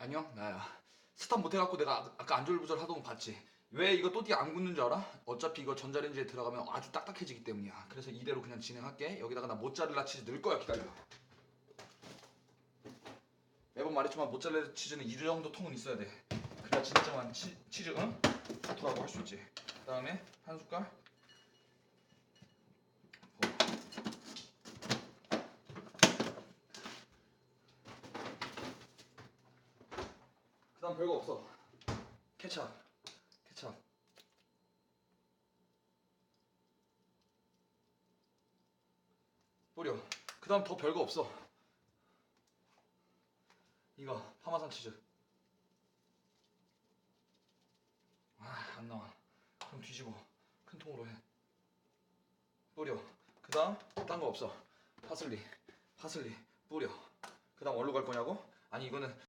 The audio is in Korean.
안녕 나야 스탑 못해갖고 내가 아- 아까 안절부절 하던 거 봤지. 왜 이거 또띠 안 굳는 줄 알아? 어차피 이거 전자레인지에 들어가면 아주 딱딱해지기 때문이야. 그래서 이대로 그냥 진행할게. 여기다가 나 모짜렐라 치즈 넣을 거야 기다려. 매번 말했지만 모짜렐라 치즈는 이 정도 통은 있어야 돼. 그래야 진짜만 치, 치즈 응? 사토라고 할 수 있지. 그 다음에 한 숟갈 그 다음 별거 없어. 케찹. 케찹. 뿌려. 그 다음 더 별거 없어. 이거 파마산 치즈. 아 안 나와. 그럼 뒤집어. 큰 통으로 해. 뿌려. 그 다음 딴 거 없어. 파슬리. 파슬리 뿌려. 그 다음 어디로 갈 거냐고? 아니 이거는